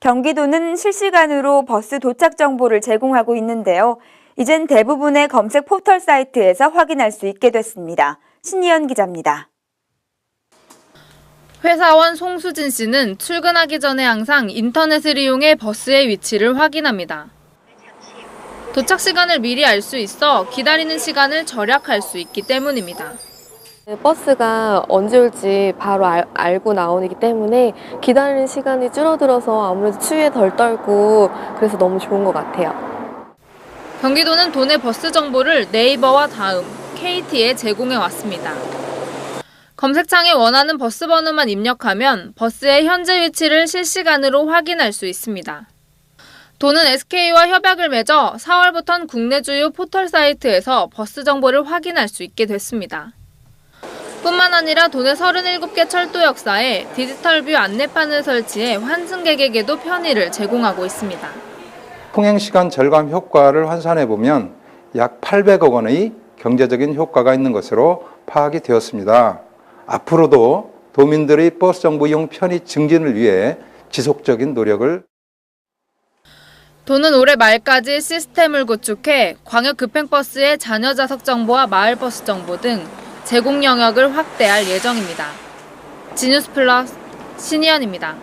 경기도는 실시간으로 버스 도착 정보를 제공하고 있는데요. 이젠 대부분의 검색 포털 사이트에서 확인할 수 있게 됐습니다. 신희연 기자입니다. 회사원 송수진 씨는 출근하기 전에 항상 인터넷을 이용해 버스의 위치를 확인합니다. 도착 시간을 미리 알 수 있어 기다리는 시간을 절약할 수 있기 때문입니다. 버스가 언제 올지 바로 알, 알고 나오기 때문에 기다리는 시간이 줄어들어서 아무래도 추위에 덜 떨고 그래서 너무 좋은 것 같아요. 경기도는 도내 버스 정보를 네이버와 다음, KT에 제공해 왔습니다. 검색창에 원하는 버스 번호만 입력하면 버스의 현재 위치를 실시간으로 확인할 수 있습니다. 도는 SK와 협약을 맺어 4월부터는 국내 주요 포털 사이트에서 버스 정보를 확인할 수 있게 됐습니다. 뿐만 아니라 도내 37개 철도 역사에 디지털 뷰 안내판을 설치해 환승객에게도 편의를 제공하고 있습니다. 통행 시간 절감 효과를 환산해 보면 약 800억 원의 경제적인 효과가 있는 것으로 파악이 되었습니다. 앞으로도 도민들의 버스 정보 이용 편의 증진을 위해 지속적인 노력을 도는 올해 말까지 시스템을 구축해 광역 급행버스의 잔여 좌석 정보와 마을버스 정보 등 제공 영역을 확대할 예정입니다. 지뉴스 플러스 신희연입니다.